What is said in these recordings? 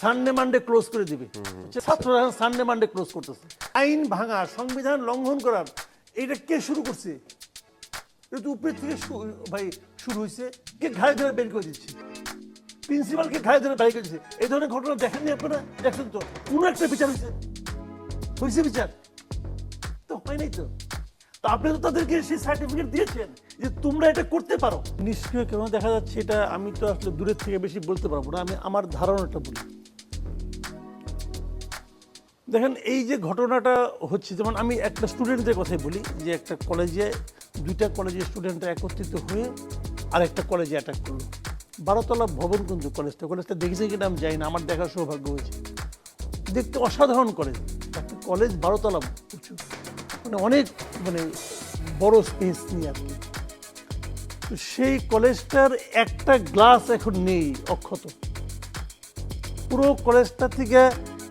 Sunday Monday close করে দিবে। ছাত্ররা সানডে মানডে ক্লোজ করতেছে। আইন ভাঙা সংবিধান লঙ্ঘন করার এটা কে শুরু করছে? এটা তো উপরের থেকে ভাই শুরু হয়েছে কে ঘাড়ে ধরে বের করে দিচ্ছে? প্রিন্সিপালকে ঘাড়ে ধরে বের করে দিচ্ছে। এই ধরনের ঘটনা দেখেননি আপনারা? দেখছেন তো? কোনো একটা বিচার হয়েছে হয়েছে বিচার। তো হয় নাই তো? তো আপনি তো তাদেরকে সেই সার্টিফিকেট দিয়েছেন যে তোমরা এটা করতে পারো। নিষ্ক্রিয় কেন দেখা যাচ্ছে এটা? আমি তো আসলে দূরের থেকে বেশি বলতে পারব না। আমি আমার ধারণাটা বলি। দেখেন, এই যে ঘটনাটা হচ্ছে, যেমন আমি একটা স্টুডেন্টদের কথাই বলি, যে একটা কলেজে দুইটা কলেজের স্টুডেন্টরা একত্রিত হয়ে আর একটা কলেজে অ্যাটাক করল। বারোতলা ভবন কিন্তু কলেজটা কলেজটা দেখেছি কিনা আমি যাই না, আমার দেখার সৌভাগ্য হয়েছে। দেখতে অসাধারণ কলেজ একটা কলেজ বারোতলা উঁচু মানে অনেক মানে বড় স্পেস নিয়ে আর কি। তো সেই কলেজটার একটা গ্লাস এখন নেই, অক্ষত। পুরো কলেজটা থেকে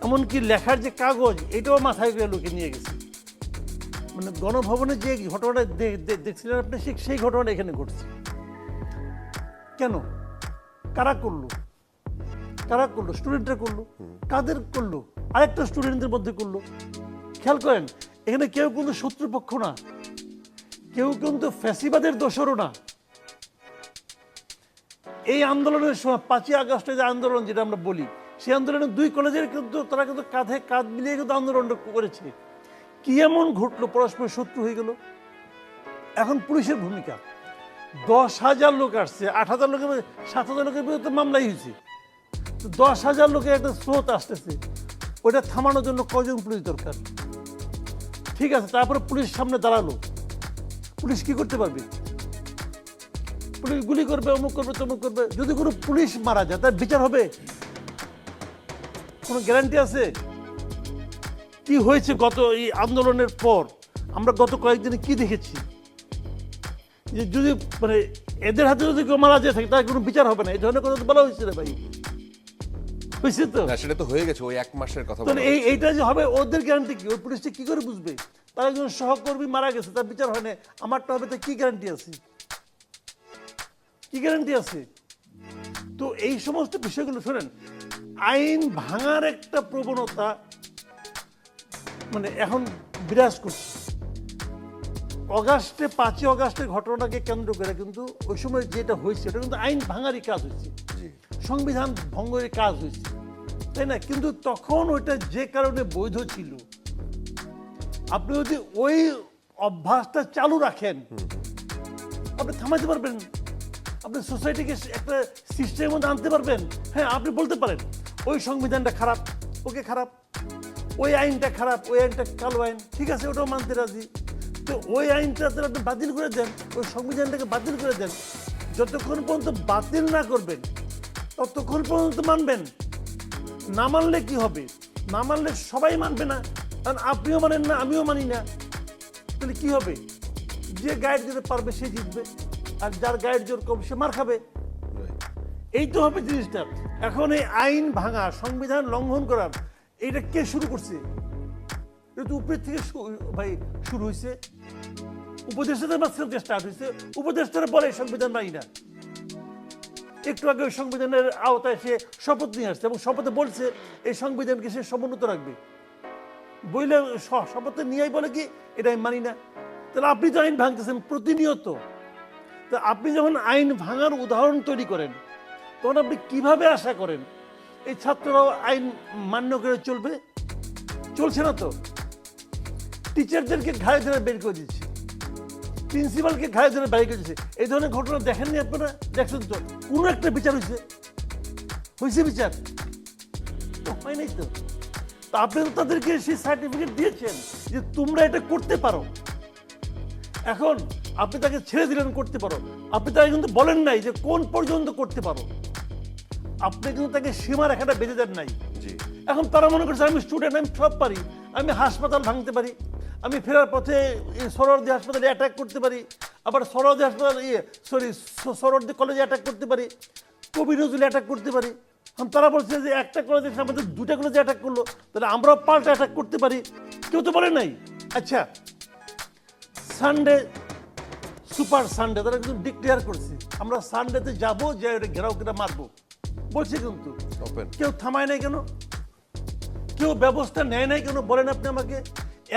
এমনকি লেখার যে কাগজ এটাও মাথায় করে লোকে নিয়ে গেছে। মানে গণভবনে যে ঘটনাটা দেখছিলেন আপনি ঠিক সেই ঘটনাটা এখানে ঘটছে। কেন? কারা করল? কারা করল? স্টুডেন্টরা করল? কাদের করল? আরেকটা স্টুডেন্টদের মধ্যে করল। খেয়াল করেন এখানে কেউ কিন্তু শত্রুপক্ষ না। কেউ কিন্তু ফ্যাসিবাদের দোষরও না। এই আন্দোলনের সময় পাঁচই আগস্টে যে আন্দোলন যেটা আমরা বলি সেই আন্দোলনে দুই কলেজের কিন্তু তারা কিন্তু কাঁধে কাঁধ মিলিয়ে কিন্তু আন্দোলন করেছে। কি এমন ঘটলো? পরস্পর শত্রু হয়ে গেল। এখন পুলিশের ভূমিকা। দশ হাজার লোক আসছে। আট হাজার লোকের সাত হাজার লোকের বিরুদ্ধে মামলাই হয়েছে। দশ হাজার লোকের একটা স্রোত আসতেছে। ওটা থামানোর জন্য কজন পুলিশ দরকার? ঠিক আছে, তারপরে পুলিশ সামনে দাঁড়াল। পুলিশ কি করতে পারবে? পুলিশ গুলি করবে, অমুক করবে, তমুক করবে। যদি কোনো পুলিশ মারা যায়, তার বিচার হবে? কোনো গ্যারান্টি আছে? কি হয়েছে গত এই আন্দোলনের পর? আমরা গত কয়েকদিনে কি দেখেছি? যে যদি মানে এদের হাতে যদি কেউ মারা যায় থাকে তার কোনো বিচার হবে না। এই ধরনের কথা বলা হয়েছে রে ভাই। হয়েছে তো? সেটা তো হয়ে গেছে ওই এক মাসের কথা এই এইটা যে হবে ওদের গ্যারান্টি কি? ওই পুলিশটা কি করে বুঝবে? তার একজন সহকর্মী মারা গেছে তার বিচার হয় না আমারটা হবে তার কি গ্যারান্টি আছে? কি গ্যারান্টি আছে? তো এই সমস্ত বিষয়গুলো শোনেন আইন ভাঙার একটা প্রবণতা মানে এখন বিরাজ করছে। অগাস্টে পাঁচই অগাস্টের ঘটনাকে কেন্দ্র করে কিন্তু ওই সময় যেটা হয়েছে এটা কিন্তু আইন ভাঙারই কাজ হয়েছে। সংবিধান ভঙ্গের কাজ হয়েছে। তাই না? কিন্তু তখন ওইটা যে কারণে বৈধ ছিল আপনি যদি ওই অভ্যাসটা চালু রাখেন আপনি থামাতে পারবেন। আপনি সোসাইটিকে একটা সিস্টেমের মধ্যে আনতে পারবেন। হ্যাঁ আপনি বলতে পারেন ওই সংবিধানটা খারাপ, ওকে খারাপ, ওই আইনটা খারাপ, ওই আইনটা কালো আইন, ঠিক আছে, ওটাও মানতে রাজি। তো ওই আইনটা তাহলে আপনি বাতিল করে দেন, ওই সংবিধানটাকে বাতিল করে দেন, যতক্ষণ পর্যন্ত বাতিল না করবেন, ততক্ষণ পর্যন্ত মানবেন। না মানলে কি হবে? না মানলে সবাই মানবে না, কারণ আপনিও মানেন না, আমিও মানি না। তাহলে কি হবে? যে গাইড দিতে পারবে, সে জিতবে। আর যার গাইড জোর কম, সে মার খাবে। এই তো হবে জিনিসটা। এখন এই আইন ভাঙা, সংবিধান লঙ্ঘন করার এইটা কে শুরু করছে? এটা তো উপরের থেকে ভাই, শুরু হয়েছে উপদেষ্টাদের মাঝখান স্টার্ট হয়েছে উপদেষ্টারা বলে সংবিধান মানি না। একটু আগে ওই সংবিধানের আওতায় সে শপথ নিয়ে আসছে এবং শপথে বলছে, এই সংবিধানকে সে সমুন্নত রাখবে। বইলে শপথে নিয়েই বলে কি, এটা আমি মানি না। তাহলে আপনি তো আইন ভাঙতেছেন প্রতিনিয়ত। তা আপনি যখন আইন ভাঙার উদাহরণ তৈরি করেন তখন আপনি কীভাবে আশা করেন? এই ছাত্ররাও আইন মান্য করে চলবে? চলছে না তো? টিচারদেরকে ঘাড়ে ধরে বের করে দিচ্ছে। প্রিন্সিপালকে ঘাড়ে ধরে বের করে দিচ্ছে। এই ধরনের ঘটনা দেখেননি আপনারা? দেখছেন তো? কোনো একটা বিচার হয়েছে? হয়েছে বিচার? তো হয় তো? আপনি তো তাদেরকে সেই সার্টিফিকেট দিয়েছেন যে তোমরা এটা করতে পারো। এখন আপনি তাকে ছেড়ে দিলেন করতে পারো। আপনি তাকে কিন্তু বলেন নাই যে কোন পর্যন্ত করতে পারো। আপনি কিন্তু তাকে সীমা রেখাটা বেঁধে দেন নাই। জি। এখন তারা মনে করছে আমি স্টুডেন্ট আমি সব পারি। আমি হাসপাতাল ভাঙতে পারি। আমি ফেরার পথে সরোয়ার্দি হাসপাতালে অ্যাটাক করতে পারি। আবার সরোয়ার্দি হাসপাতাল ইয়ে সরি সরোয়ার্দি কলেজে অ্যাটাক করতে পারি। কবি নজরুল অ্যাটাক করতে পারি। এখন তারা বলছে যে একটা কলেজের সামনে দুটা কলেজে অ্যাটাক করল। তাহলে আমরাও পাল্টা অ্যাটাক করতে পারি। কেউ তো বলে নাই। আচ্ছা সানডে সুপার সানডে তারা কিন্তু ডিক্লেয়ার করছে। আমরা সানডেতে যাব যে ঘেরাও করে মারবো। বলছে কিন্তু কেউ থামায় নাই কেন? কেউ ব্যবস্থা নেয় নাই কেন? বলেন আপনি আমাকে।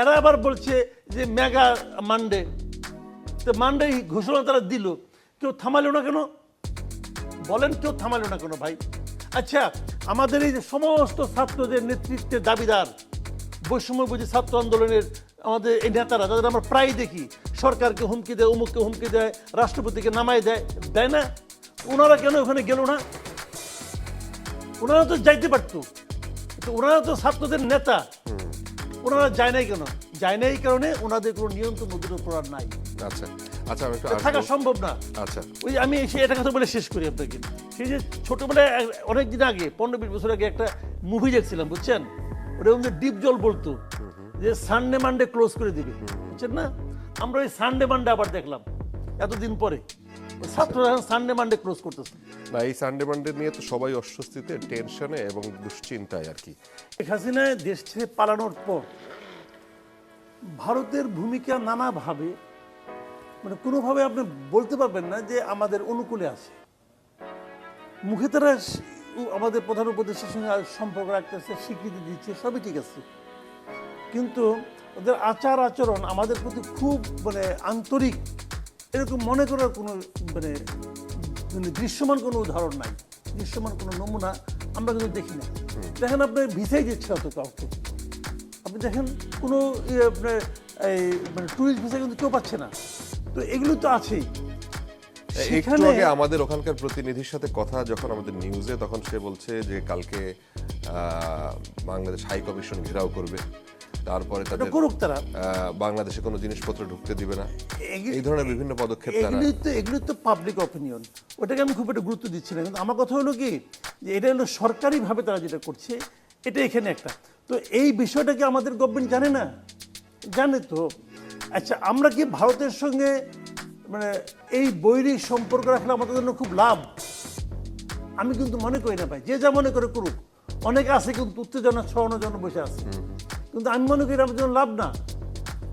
এরা আবার বলছে যে মেগা মানডে। তো মানডে ঘোষণা তারা দিল। কেউ থামালো না কেন? বলেন কেউ থামালো না কেন ভাই? আচ্ছা আমাদের এই যে সমস্ত ছাত্রদের নেতৃত্বের দাবিদার বৈষম্য বুঝি ছাত্র আন্দোলনের আমাদের এই নেতারা তাদের আমরা প্রায় দেখি। সরকারকে হুমকি দেয় অমুককে হুমকি দেয় রাষ্ট্রপতিকে নামায় দেয়। দেয় না? ওনারা কেন ওখানে গেল না? ওনারা তো যাইতে পারতো। ওনারা তো ছাত্রদের নেতা। ওনারা যায় নাই কেন? যায় নাই এই কারণে ওনাদের কোনো নিয়ন্ত্রণ ওদের উপর আর নাই। আচ্ছা। আচ্ছা আমি থাকা সম্ভব না। আচ্ছা। ওই আমি এটা কথা বলে শেষ করি আপনাকে। সেই যে ছোটবেলায় অনেক দিন আগে পনেরো বিশ বছর আগে একটা মুভি দেখছিলাম বুঝছেন? ওটা যে ডিপ জল বলতো। যে সানডে মানডে ক্লোজ করে দিবে। বুঝছেন না? আমরা ওই সানডে মানডে আবার দেখলাম। এতদিন পরে। ছাত্ররা সানডে মানডে ক্লোজ করতেছে। না এই সানডে মানডে নিয়ে তো সবাই অস্বস্তিতে টেনশনে এবং দুশ্চিন্তায় আর কি। শেখ হাসিনা দেশ ছেড়ে পালানোর পর ভারতের ভূমিকা নানাভাবে মানে কোনোভাবে আপনি বলতে পারবেন না যে আমাদের অনুকূলে আছে। মুখে তারা আমাদের প্রধান উপদেশের সঙ্গে সম্পর্ক রাখতেছে স্বীকৃতি দিচ্ছে সবই ঠিক আছে। কিন্তু ওদের আচার আচরণ আমাদের প্রতি খুব মানে আন্তরিক এরকম মনে করার কোনো মানে মানে দৃশ্যমান কোনো উদাহরণ নাই। দৃশ্যমান কোনো নমুনা আমরা কিন্তু দেখি না। দেখেন আপনার ভিসাই দিচ্ছে অত কাউকে। আপনি দেখেন কোনো আপনার এই মানে ট্যুরিস্ট ভিসা কিন্তু কেউ পাচ্ছে না। তো এগুলো তো আছেই। একটু আগে আমাদের ওখানকার প্রতিনিধির সাথে কথা যখন আমাদের নিউজে তখন সে বলছে যে কালকে আহ, বাংলাদেশ হাই কমিশন ঘেরাও করবে। তারপরে তাদের করুক তারা। বাংলাদেশে কোনো জিনিসপত্র ঢুকতে দিবে না। এই ধরনের বিভিন্ন পদক্ষেপ এগুলি তো এগুলি তো পাবলিক অপিনিয়ন ওটাকে আমি খুব একটা গুরুত্ব দিচ্ছি না। কিন্তু আমার কথা হলো কি যে এটা হলো সরকারিভাবে তারা যেটা করছে এটা এখানে একটা। তো এই বিষয়টা কি আমাদের গভর্নমেন্ট জানে না? জানে তো। আচ্ছা আমরা কি ভারতের সঙ্গে মানে এই বৈরিক সম্পর্ক রাখলে আমাদের জন্য খুব লাভ? আমি কিন্তু মনে করি না ভাই। যে যা মনে করে করুক। অনেকে আছে কিন্তু উত্তেজনা ছড়ানোর জন্য বসে আছে। কিন্তু আমি মনে করি আমাদের জন্য লাভ না।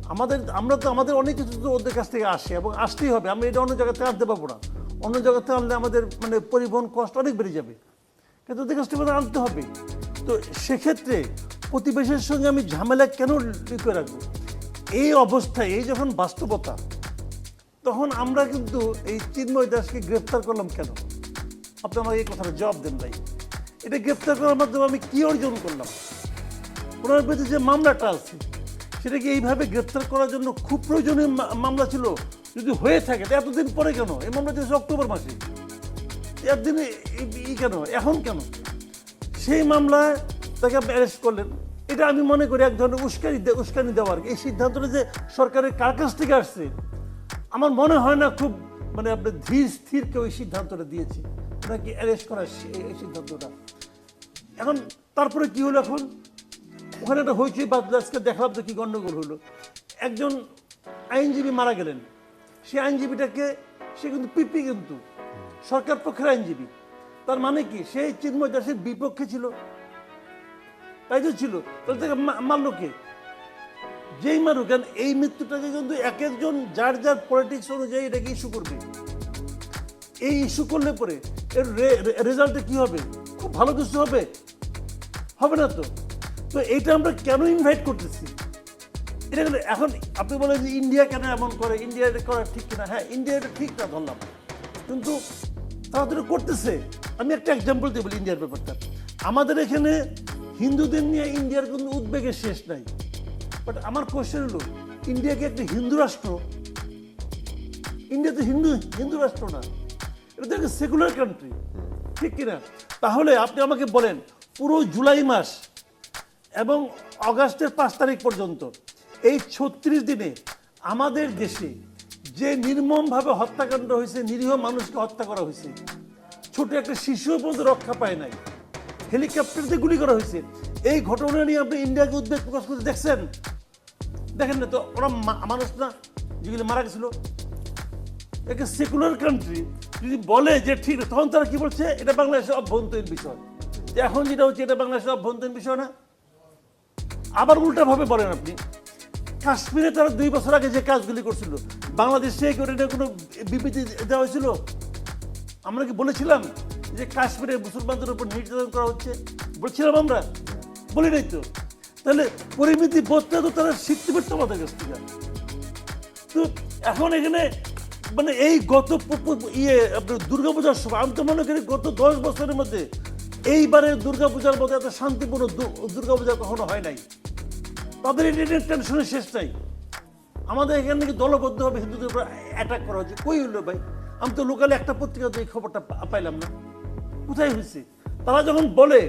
আমাদের, আমরা তো, আমাদের অনেক কিছু তো ওদের কাছ থেকে আসে এবং আসতেই হবে। আমরা এটা অন্য জায়গাতে আনতে পারব না। অন্য জায়গাতে আনলে আমাদের মানে পরিবহন কষ্ট অনেক বেড়ে যাবে। কিন্তু ওদের কাছ থেকে আনতে হবে। তো সেক্ষেত্রে প্রতিবেশীর সঙ্গে আমি ঝামেলা কেন লিখে রাখব? এই অবস্থায়, এই যখন বাস্তবতা, তখন আমরা কিন্তু এই চিন্ময় দাসকে গ্রেফতার করলাম কেন? আপনি আমাকে এই কথাটা জবাব দেন ভাই। এটা গ্রেফতার করার মাধ্যমে আমি কি অর্জন করলাম? ওনার বিরুদ্ধে যে মামলাটা আছে সেটা কি এইভাবে গ্রেফতার করার জন্য খুব প্রয়োজনীয় মামলা ছিল, যদি হয়ে থাকে, তো এতদিন পরে কেন? এই মামলা দিয়েছে অক্টোবর মাসে। একদিনে এই কেন? এখন কেন? সেই মামলায় তাকে আপনি অ্যারেস্ট করলেন। এটা আমি মনে করি এক ধরনের উস্কানি উস্কানি দেওয়ার এই সিদ্ধান্তটা যে সরকারের কার কাছ থেকে আসছে, আমার মনে হয় না খুব মানে আপনি ধীর স্থির কেউ এই সিদ্ধান্তটা দিয়েছে। ওনাকে অ্যারেস্ট করার এই সিদ্ধান্তটা। এখন তারপরে কি হলো এখন? ওখানে একটা হইচই বাদল আজকে দেখলাম তো কি গন্ডগোল হলো। একজন আইনজীবী মারা গেলেন। সেই আইনজীবীটাকে, সে কিন্তু পিপি কিন্তু, সরকার পক্ষের আইনজীবী। তার মানে কি? সেই চিন্ময় দাসের বিপক্ষে ছিল। তাই তো ছিল। তাহলে তাকে মারলো কে? যেই মারুক, কারণ এই মৃত্যুটাকে কিন্তু এক একজন যার যার পলিটিক্স অনুযায়ী এটাকে ইস্যু করবে? এই ইস্যু করলে পরে এর রেজাল্টে কি হবে? খুব ভালো কিছু হবে। হবে না তো? তো এইটা আমরা কেন ইনভাইট করতেছি? এটা কিন্তু এখন আপনি বলেন যে ইন্ডিয়া কেন এমন করে? ইন্ডিয়া এটা করা ঠিক কিনা? হ্যাঁ ইন্ডিয়া এটা ঠিক না ধরলাম। কিন্তু তারা তো করতেছে, আমি একটা এক্সাম্পল দিয়ে বলি ইন্ডিয়ার ব্যাপারটা। আমাদের এখানে হিন্দুদের নিয়ে ইন্ডিয়ার কিন্তু উদ্বেগের শেষ নাই। বাট আমার কোশ্চেন হলো ইন্ডিয়া কি একটা হিন্দু রাষ্ট্র? ইন্ডিয়া তো হিন্দু হিন্দু রাষ্ট্র না। এটা তো একটা সেকুলার কান্ট্রি ঠিক কিনা? তাহলে আপনি আমাকে বলেন, পুরো জুলাই মাস এবং অগাস্টের পাঁচ তারিখ পর্যন্ত। এই ছত্রিশ দিনে আমাদের দেশে যে নির্মমভাবে হত্যাকাণ্ড হয়েছে, নিরীহ মানুষকে হত্যা করা হয়েছে, ছোট একটা শিশু পর্যন্ত রক্ষা পায় নাই, হেলিকপ্টার দিয়ে গুলি করা হয়েছে, এই ঘটনা নিয়ে আপনি ইন্ডিয়াকে উদ্বেগ প্রকাশ করতে দেখছেন? দেখেন না তো, ওরা মানুষ না, যেগুলি মারা গেছিল। একটা সেকুলার কান্ট্রি যদি বলে যে ঠিক, তখন তারা কি বলছে? এটা বাংলাদেশের অভ্যন্তরীণ বিষয়। এখন যেটা হচ্ছে, এটা বাংলাদেশের অভ্যন্তরীণ বিষয় না? আবার উল্টাভাবে বলেন আপনি। কাশ্মীরে তারা দুই বছর আগে যে কাজগুলি করছিল, বাংলাদেশে কোনো বিবৃতি দেওয়া হয়েছিল? আমরা কি বলেছিলাম যে কাশ্মীরে মুসলমানদের উপর নির্যাতন করা হচ্ছে? বলছিলাম আমরা। বলি নাই তো। তাহলে পরিমিতি বোধটা তো তারা শিখতে পারতো আমাদের কাছ থেকে। তো এখন এখানে মানে এই গত ইয়ে আপনার দুর্গাপূজার সময়, আমি তো মনে করি গত দশ বছরের মধ্যে এইবারের দুর্গাপূজার মধ্যে এত শান্তিপূর্ণ দুর্গাপূজা কখনো হয় নাই। তাদের এটা টেনশনের শেষ নাই। আমাদের এখানে নাকি দলবদ্ধভাবে হিন্দুদের উপর অ্যাটাক করা হচ্ছে কই হলো ভাই? আমি তো লোকালে একটা পত্রিকাতে এই খবরটা পাইলাম না। কোথায় হয়েছে? তারা যখন বলে,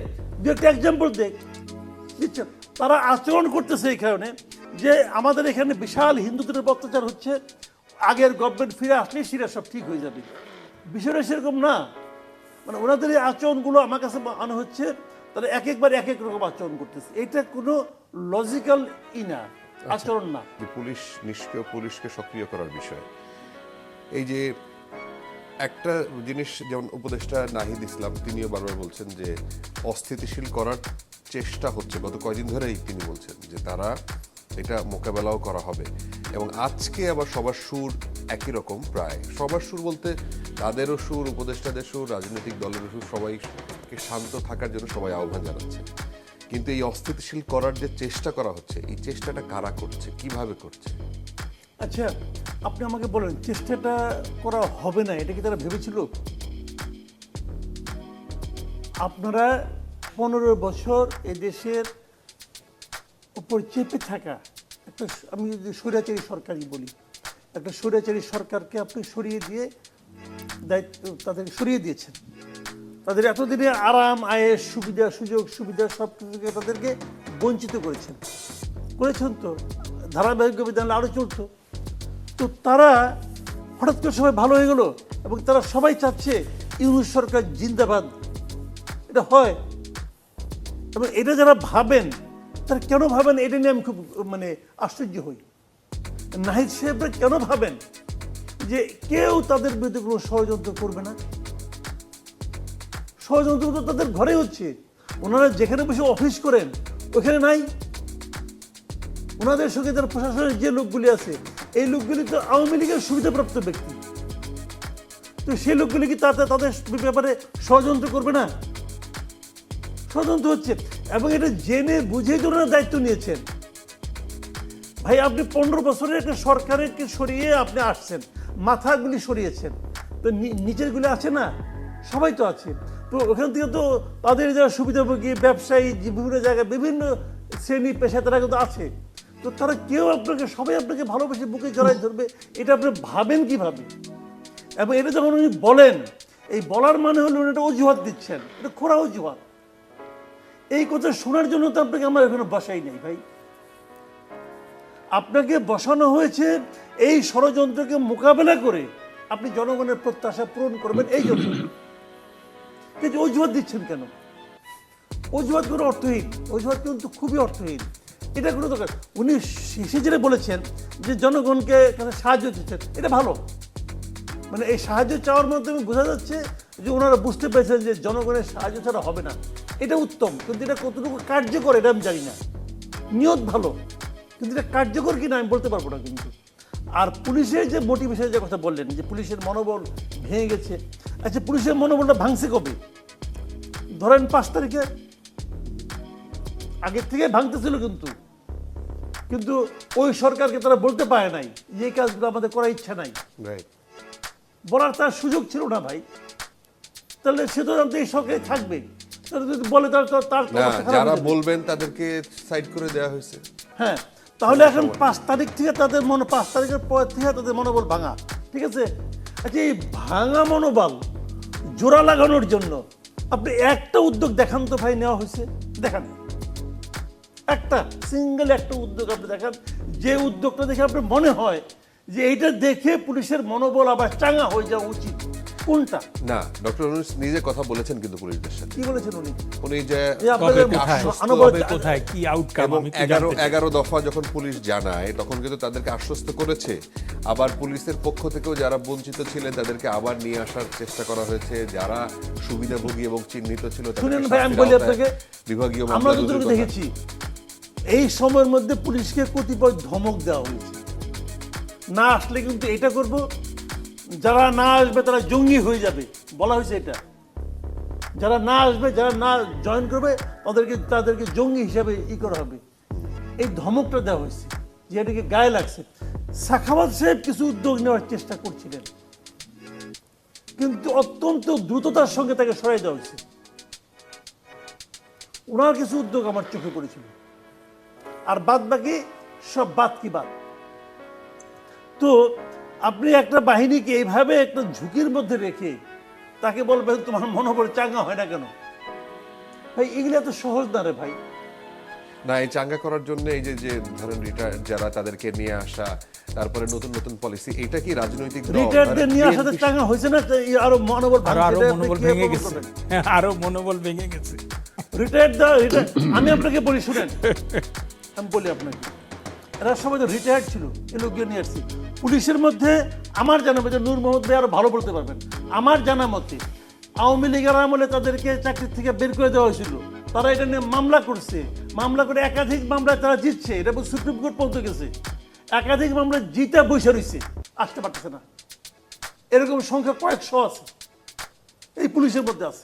দু একটা এক্সাম্পল দেখ। দিচ্ছে তারা আচরণ করতেছে এই কারণে যে আমাদের এখানে বিশাল হিন্দুদের অত্যাচার হচ্ছে। আগের গভর্নমেন্ট ফিরে আসলে সেটা সব ঠিক হয়ে যাবে। বিষয়টা সেরকম না। মানে ওনাদের এই আচরণগুলো আমার কাছে মনে হচ্ছে তারা এক একবার এক এক রকম আচরণ করতেছে। এটা কোনো লজিক্যাল ই না আচরণ না। পুলিশ নিষ্ক্রিয় পুলিশকে সক্রিয় করার বিষয়। এই যে একটা জিনিস যেমন উপদেষ্টা নাহিদ ইসলাম তিনিও বারবার বলছেন যে অস্থিতিশীল করার চেষ্টা হচ্ছে। গত কয়দিন ধরেই তিনি বলছেন যে তারা এটা মোকাবেলাও করা হবে। এবং আজকে আবার সবার সুর একই রকম, প্রায় সবার সুর বলতে তাদেরও সুর, উপদেষ্টাদের সুর, রাজনৈতিক দলের সুর, সবাইকে শান্ত থাকার জন্য সবাই আহ্বান জানাচ্ছে। কিন্তু এই অস্থিতিশীল করার যে চেষ্টা করা হচ্ছে, এই চেষ্টাটা কারা করছে, কীভাবে করছে? আচ্ছা আপনি আমাকে বলেন, চেষ্টাটা করা হবে না, এটা কি তারা ভেবেছিল? আপনারা পনেরো বছর এদেশের উপর চেপে থাকা, একটা আমি যদি স্বৈরাচারী সরকারই বলি একটা স্বৈরাচারী সরকারকে আপনি সরিয়ে দিয়ে দায়িত্ব তাদেরকে সরিয়ে দিয়েছেন। তাদের এতদিনে আরাম আয়ের সুবিধা, সুযোগ, সুবিধা সব কিছুকে তাদেরকে বঞ্চিত করেছেন। করেছেন তো? ধারাবাহিক বিধান আরও চলতো। তো তারা হঠাৎ করে সবাই ভালো হয়ে গেল এবং তারা সবাই চাচ্ছে ইউনুস সরকার জিন্দাবাদ। এটা হয়। এবং এটা যারা ভাবেন, তারা কেন ভাবেন? এটা নিয়ে আমি খুব মানে আশ্চর্য হই। নাহিদ সাহেবরা কেন ভাবেন যে কেউ তাদের বিরুদ্ধে কোনো ষড়যন্ত্র করবে না? ষড়যন্ত্র তো তাদের ঘরে হচ্ছে। ওনারা যেখানে বসে অফিস করেন, ওখানে নাই। ওনাদের সঙ্গে যারা প্রশাসনের যে লোকগুলি আছে, এই লোকগুলি তো আওয়ামী লীগের সুবিধাপ্রাপ্ত ব্যক্তি। তো সেই লোকগুলি কি তাতে তাদের ব্যাপারে ষড়যন্ত্র করবে না? ষড়যন্ত্র হচ্ছে, এবং এটা জেনে বুঝে তো ওনারা দায়িত্ব নিয়েছেন। ভাই, আপনি পনেরো বছরের একটা সরকারকে সরিয়ে আপনি আসছেন? মাথাগুলি সরিয়েছেন। তো নিচেরগুলি আছে না? সবাই তো আছে। তো ওখান থেকে তো তাদের যারা সুবিধাভোগী, ব্যবসায়ী বিভিন্ন জায়গায় বিভিন্ন শ্রেণি পেশা তারা কিন্তু আছে। তো তারা কেউ আপনাকে, সবাই আপনাকে ভালোবেসে বুকে জড়াই ধরবে, এটা আপনি ভাবেন কীভাবে? এবং এটা যখন উনি বলেন, এই বলার মানে হলো উনি একটা অজুহাত দিচ্ছেন। এটা খোরা অজুহাত। এই কথা শোনার জন্য তো আপনাকে আমার এখানে বাসাই নেই ভাই। আপনাকে বসানো হয়েছে এই ষড়যন্ত্রকে মোকাবেলা করে আপনি জনগণের প্রত্যাশা পূরণ করবেন এই জন্য। কিন্তু অজুহাত দিচ্ছেন কেন? অজুহাত কোনো অর্থহীন, অজুহাত কিন্তু খুবই অর্থহীন। এটা কোনো দরকার। উনি শেষে যেটা বলেছেন যে জনগণকে সাহায্য দিচ্ছেন, এটা ভালো। মানে এই সাহায্য চাওয়ার মাধ্যমে বোঝা যাচ্ছে যে ওনারা বুঝতে পেরেছেন যে জনগণের সাহায্য ছাড়া হবে না। এটা উত্তম, কিন্তু এটা কতটুকু কার্যকর এটা আমি জানি না। নিয়ত ভালো। কিন্তু এটা কার্যকর কিনা আমি বলতে পারব না কিন্তু। আর পুলিশের যে মোটিভেশনের যে কথা বললেন যে পুলিশের মনোবল ভেঙে গেছে আচ্ছা পুলিশের মনোবলটা ভাঙছে কবে? ধরেন পাঁচ তারিখে আগের থেকে ভাঙতেছিল কিন্তু। কিন্তু ওই সরকারকে তারা বলতে পারে নাই যে এই কাজগুলো আমাদের করার ইচ্ছা নাই। বলার তার সুযোগ ছিল না ভাই। তাহলে সে তো জানতো এই সরকারে থাকবে। তাহলে যদি বলে তার তার যারা বলবেন তাদেরকে সাইড করে দেওয়া হয়েছে। হ্যাঁ তাহলে এখন পাঁচ তারিখ থেকে তাদের মনো পাঁচ তারিখের পর থেকে তাদের মনোবল ভাঙা ঠিক আছে? আচ্ছা এই ভাঙা মনোবল জোড়া লাগানোর জন্য আপনি একটা উদ্যোগ দেখান তো ভাই নেওয়া হয়েছে? দেখান। একটা সিঙ্গেল একটা উদ্যোগ আপনি দেখান। যে উদ্যোগটা দেখে আপনার মনে হয় যে এইটা দেখে পুলিশের মনোবল আবার চাঙা হয়ে যাওয়া উচিত। কোনটা? না ডক্টর ইউনুস নিজে কথা বলেছেন কিন্তু পুলিশদের সাথে। কি বলেছেন উনি? উনি যে কোথায়? কি আউটকাম আমি তো এগারো জানতে চাই। এগারো দফা যখন পুলিশ জানায় তখন কিন্তু তাদেরকে আশ্বস্ত করেছে। আবার পুলিশের পক্ষ থেকেও যারা বঞ্চিত ছিলেন তাদেরকে আবার নিয়ে আসার চেষ্টা করা হয়েছে। যারা সুবিধাভোগী এবং চিহ্নিত ছিল শুনেন ভাই আমি বলি আপনাকে বিভাগীয় আমরা যতটুকু দেখেছি। এই সময়ের মধ্যে পুলিশকে কতিপয় ধমক দেওয়া হয়েছে। না আসলে কিন্তু এটা করব যারা না আসবে, তারা জঙ্গি হয়ে যাবে। বলা হয়েছে এটা। যারা না আসবে, যারা না জয়েন করবে, তাদেরকে তাদেরকে জঙ্গি হিসাবে ই করা হবে। এই ধমকটা দেওয়া হয়েছে যেটাকে গায়ে লাগছে। সাখাওয়াত সাহেব কিছু উদ্যোগ নেওয়ার চেষ্টা করছিলেন। কিন্তু অত্যন্ত দ্রুততার সঙ্গে তাকে সরাই দেওয়া হয়েছে। ওনার কিছু উদ্যোগ আমার চোখে পড়েছিল। আর বাদ বাকি সব বাদ কি বাদ। তো আপনি একটা বাহিনীকে এইভাবে একটা ঝুঁকির মধ্যে রেখে তাকে বলবেন তোমার মনোবল চাঙ্গা হয় না কেন? ভাই এগুলো তো সহজ না রে ভাই। না এই চাঙ্গা করার জন্য এই যে যে ধরেন রিটায়ার যারা তাদেরকে নিয়ে আসা তারপরে নতুন নতুন পলিসি এটা কি রাজনৈতিক রিটায়ারদের মানে নিয়ে আসাতে চাঙ্গা হয়েছে না? আরও মনোবল আরও আরও মনোবল ভেঙে গেছে। আরও মনোবল ভেঙে গেছে। রিটায়ার আমি আপনাকে বলি শুনেন। আমি বলি আপনাকে। এরা সবাই তো রিটায়ার্ড ছিল, এ লোককে নিয়ে আসছি। পুলিশের মধ্যে আমার জানা মতে নূর মোহাম্মদ ভাই আরও ভালো বলতে পারবেন। আমার জানা মতে আওয়ামী লীগের আমলে তাদেরকে চাকরি থেকে বের করে দেওয়া হয়েছিল। তারা এটা নিয়ে মামলা করছে। মামলা করে একাধিক মামলায় তারা জিতছে। এটা সুপ্রিম কোর্ট পর্যন্ত গেছে। একাধিক মামলা জিতে বসে রয়েছে। আসতে পারতেছে না। এরকম সংখ্যা কয়েকশো আছে। এই পুলিশের মধ্যে আছে।